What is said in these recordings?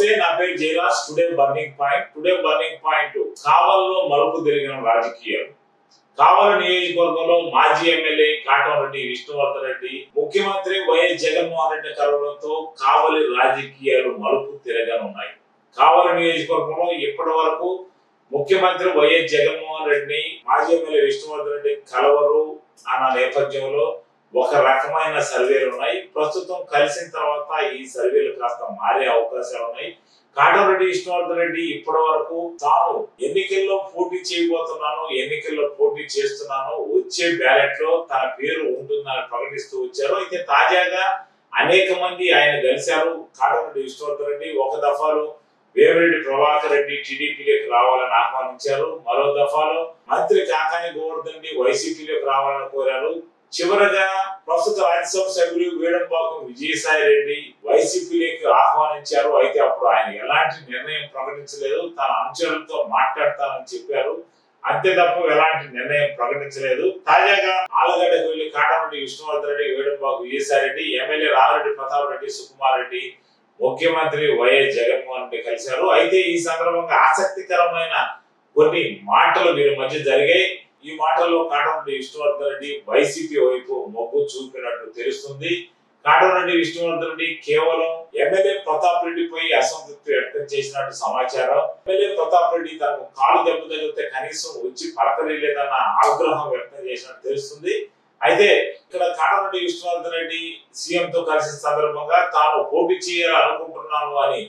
నమస్తే నా పేరు Jayaraj today burning point. Today burning point కావల్లో మలుపు తిరిగిన రాజకీయాలు కావల నియోజకవర్గంలో మాజీ ఎమ్మెల్యే కాటంరెడ్డి విష్ణువర్ధన్ రెడ్డి ముఖ్యమంత్రి వైఎస్ జగన్మోహన్ రెడ్డి కలవడంతో కావలి రాజకీయాలు మలుపు తిరగనున్నాయి. కావలి నియోజకవర్గంలో ఇప్పటి వరకు ముఖ్యమంత్రి వైఎస్ జగన్మోహన్ రెడ్డిని మాజీ ఎమ్మెల్యే విష్ణువర్ధన్ రెడ్డి కలవరు అన్న నేపథ్యంలో ఒక రకమైన సర్వేలు ఉన్నాయి. ప్రస్తుతం కలిసిన తర్వాత ఈ సర్వేలు కాస్త మారే అవకాశాలు ఉన్నాయి. కాటరెడ్డి విష్ణువర్ధన్ రెడ్డి ఇప్పటి వరకు తాను ఎన్నికల్లో పోటీ చేయబోతున్నాను ఎన్నికల్లో పోటీ చేస్తున్నాను వచ్చే బ్యాలెట్లో తన పేరు ఉంటుందని ప్రకటిస్తూ వచ్చారు. అయితే తాజాగా అనేక మంది ఆయన కలిశారు. కాటరెడ్డి విష్ణువర్ధన్ రెడ్డి ఒక దఫాలో వేమిరెడ్డి ప్రభాకర్ రెడ్డి టీడీపీలోకి రావాలని ఆహ్వానించారు. మరో దఫాలో మంత్రి కాకాని గోవర్ధన్ రెడ్డి వైసీపీలోకి రావాలని కోరారు. చివరగా ప్రస్తుత రాజ్యసభ సభ్యులు వేడంబాకం విజయసాయి రెడ్డి వైసీపీలోకి ఆహ్వానించారు. అయితే అప్పుడు ఆయన ఎలాంటి నిర్ణయం ప్రకటించలేదు. తన అనుచరులతో మాట్లాడతానని చెప్పారు. అంతే తప్ప ఎలాంటి నిర్ణయం ప్రకటించలేదు. తాజాగా ఆలగడ్డకు వెళ్ళి కాటమరెడ్డి విష్ణువర్ధన్ రెడ్డి వేడంబాకు విజయసాయి రెడ్డి ఎమ్మెల్యే రామిరెడ్డి ప్రతాప్ రెడ్డి సుకుమార్ రెడ్డి ముఖ్యమంత్రి వైఎస్ జగన్మోహన్ రెడ్డి కలిశారు. అయితే ఈ సందర్భంగా ఆసక్తికరమైన కొన్ని మాటలు వీరి మధ్య జరిగాయి. ఈ మాటల్లో కాటమరెడ్డి విష్ణువర్ధన్ రెడ్డి వైసీపీ వైపు మొగ్గు చూపినట్టు తెలుస్తుంది. కాటమరెడ్డి విష్ణువర్ధన్ రెడ్డి కేవలం ఎమ్మెల్యే ప్రతాప్ రెడ్డిపై అసంతృప్తి వ్యక్తం చేసినట్టు సమాచారం. ఎమ్మెల్యే ప్రతాప్ రెడ్డి తనకు కాలు దెబ్బ తగిలితే కనీసం వచ్చి పలకలేదన్న ఆగ్రహం వ్యక్తం చేసినట్టు తెలుస్తుంది. అయితే ఇక్కడ కాటమరెడ్డి విష్ణువర్ధన్ రెడ్డి సీఎం తో కలిసిన సందర్భంగా తాను పోటీ చేయాలనుకుంటున్నాను అని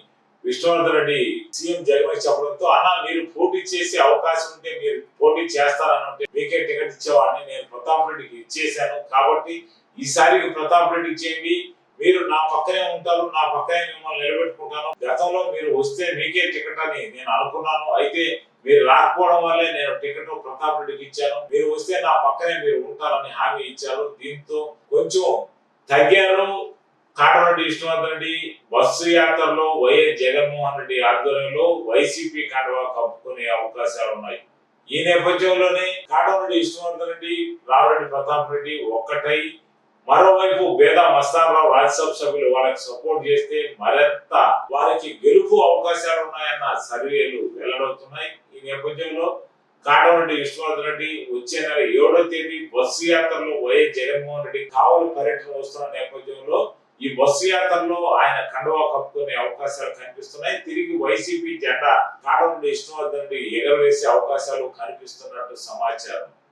విష్ణువర్ధన్ రెడ్డి సీఎం జగన్ చెప్పడంతో అన్న మీరు పోటీ చేసే అవకాశం ఉంటే మీరు పోటీ చేస్తారని అంటే మీకే టికెట్ ఇచ్చేవాడిని నేను ప్రతాప్ రెడ్డికి ఇచ్చేశాను. కాబట్టి ఈసారికి ప్రతాప్ రెడ్డికి చేయండి. మీరు నా పక్కనే ఉంటారు నా పక్కనే మిమ్మల్ని నిలబెట్టుకుంటాను. గతంలో మీరు వస్తే మీకే టికెట్ అని నేను అనుకున్నాను. అయితే మీరు రాకపోవడం వల్లే నేను టికెట్ ప్రతాప్ రెడ్డికి ఇచ్చాను. మీరు వస్తే నా పక్కనే మీరు ఉంటారని హామీ ఇచ్చారు. దీంతో కొంచెం తగ్గారు. కాటరెడ్డి విష్ణువర్ధన్ రెడ్డి బస్సు యాత్రలో వైఎస్ జగన్మోహన్ రెడ్డి ఆధ్వర్యంలో వైసీపీ కండవా కప్పుకునే అవకాశాలు ఉన్నాయి. ఈ నేపథ్యంలోనే కాటరెడ్డి విష్ణువర్ధన్ రెడ్డి రామరెడ్డి ప్రతాప్ రెడ్డి ఒక్కటై మరోవైపు బేద మస్తారావు రాజ్యసభ సభ్యులు వాళ్ళకి సపోర్ట్ చేస్తే మరింత వారికి గెలుపు అవకాశాలు ఉన్నాయన్న సర్వేలు వెల్లడవుతున్నాయి. ఈ నేపథ్యంలో కాటరెడ్డి విష్ణువర్ధన్ రెడ్డి వచ్చే నెల ఏడో తేదీ బస్సు యాత్రలో వైఎస్ జగన్మోహన్ రెడ్డి కావలి పర్యటన వస్తున్న నేపథ్యంలో ఈ బస్సు యాత్రలో ఆయన కండువా కప్పుకునే అవకాశాలు కనిపిస్తున్నాయి. తిరిగి వైసీపీ జెండా కాడ ఇష్టం రెడ్డి ఎగరవేసే అవకాశాలు కనిపిస్తున్నట్టు సమాచారం.